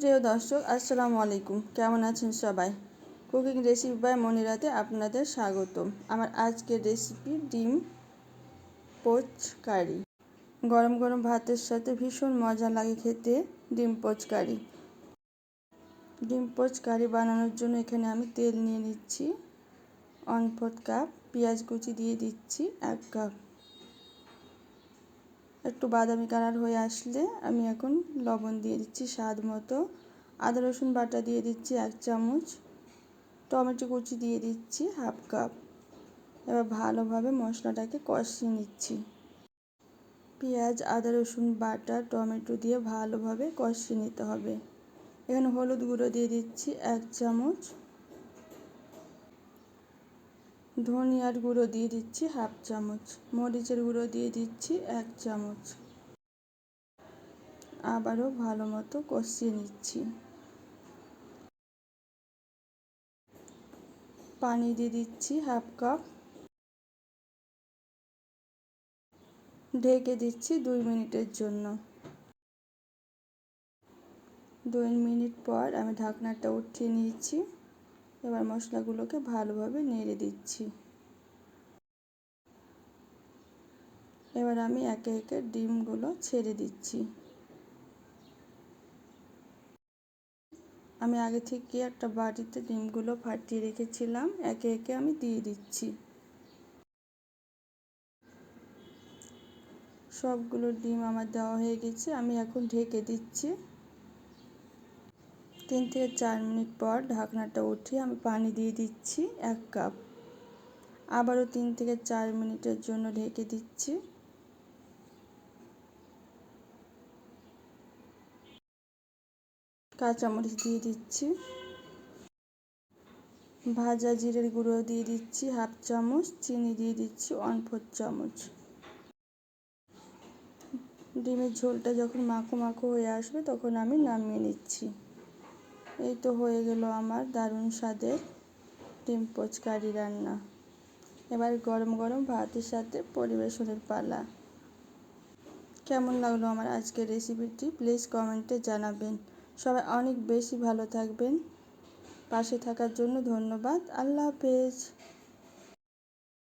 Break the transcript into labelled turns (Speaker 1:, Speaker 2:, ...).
Speaker 1: প্রিয় দর্শক, আসসালামু আলাইকুম। কেমন আছেন সবাই? কুকিং রেসিপি বাই মনিরাতে আপনাদের স্বাগতম। আমার আজকের রেসিপি ডিম পোচ কারি। গরম গরম ভাতের সাথে ভীষণ মজা লাগে খেতে ডিম পোচ কারি। ডিম পোচ কারি বানানোর জন্য এখানে আমি তেল নিয়ে নিচ্ছি। ফোর্থ কাপ, পেঁয়াজ কুচি দিয়ে দিচ্ছি, এক কাপ। একটু বাদামি কালার হয়ে আসলে আমি এখন লবণ দিয়ে দিচ্ছি স্বাদ মতো। আদা, রসুন বাটা দিয়ে দিচ্ছি এক চামচ। টমেটো কুচি দিয়ে দিচ্ছি হাফ কাপ। এবার ভালোভাবে মশলাটাকে কষিয়ে নিচ্ছি। পেঁয়াজ, আদা, রসুন বাটা, টমেটো দিয়ে ভালোভাবে কষিয়ে নিতে হবে। এখানে হলুদ গুঁড়ো দিয়ে দিচ্ছি এক চামচ। ধনিয়ার গুঁড়ো দিয়ে দিচ্ছি হাফ চামচ, মরিচের গুঁড়ো দিয়ে দিচ্ছি এক চামচ। আবারও ভালো মতো কষিয়ে নিচ্ছি। পানি দিয়ে দিচ্ছি হাফ কাপ। ঢেকে দিচ্ছি দুই মিনিটের জন্য। দুই মিনিট পর আমি ঢাকনাটা উঠিয়ে নিয়েছি। এবার মশলাগুলোকে ভালোভাবে নেড়ে দিচ্ছি। এবার আমি একে একে ডিমগুলো ছেড়ে দিচ্ছি। আমি আগে থেকে একটা বাটিতে ডিমগুলো ফাটিয়ে রেখেছিলাম, একে একে আমি দিয়ে দিচ্ছি। সবগুলো ডিম আমার দেওয়া হয়ে গেছে, আমি এখন ঢেকে দিচ্ছি। তিন থেকে চার মিনিট পর ঢাকনাটা উঠিয়ে আমি পানি দিয়ে দিচ্ছি এক কাপ। আবারও তিন থেকে চার মিনিটের জন্য ঢেকে দিচ্ছি। কাঁচামরিচ দিয়ে দিচ্ছি। ভাজা জিরের গুঁড়ো দিয়ে দিচ্ছি হাফ চামচ, চিনি দিয়ে দিচ্ছি ওয়ান ফোর চামচ। ডিমের ঝোলটা যখন মাখো মাখো হয়ে আসবে তখন আমি নামিয়ে নিচ্ছি। এই তো হয়ে গেল আমার দারুণ স্বাদের ডিম পোচকারি রান্না। এবার গরম গরম ভাতের সাথে পরিবেশনের পালা। কেমন লাগল আমার আজকের রেসিপিটি প্লিজ কমেন্টে জানাবেন। সবাই অনেক বেশি ভালো থাকবেন। পাশে থাকার জন্য ধন্যবাদ। আল্লাহ হাফেজ।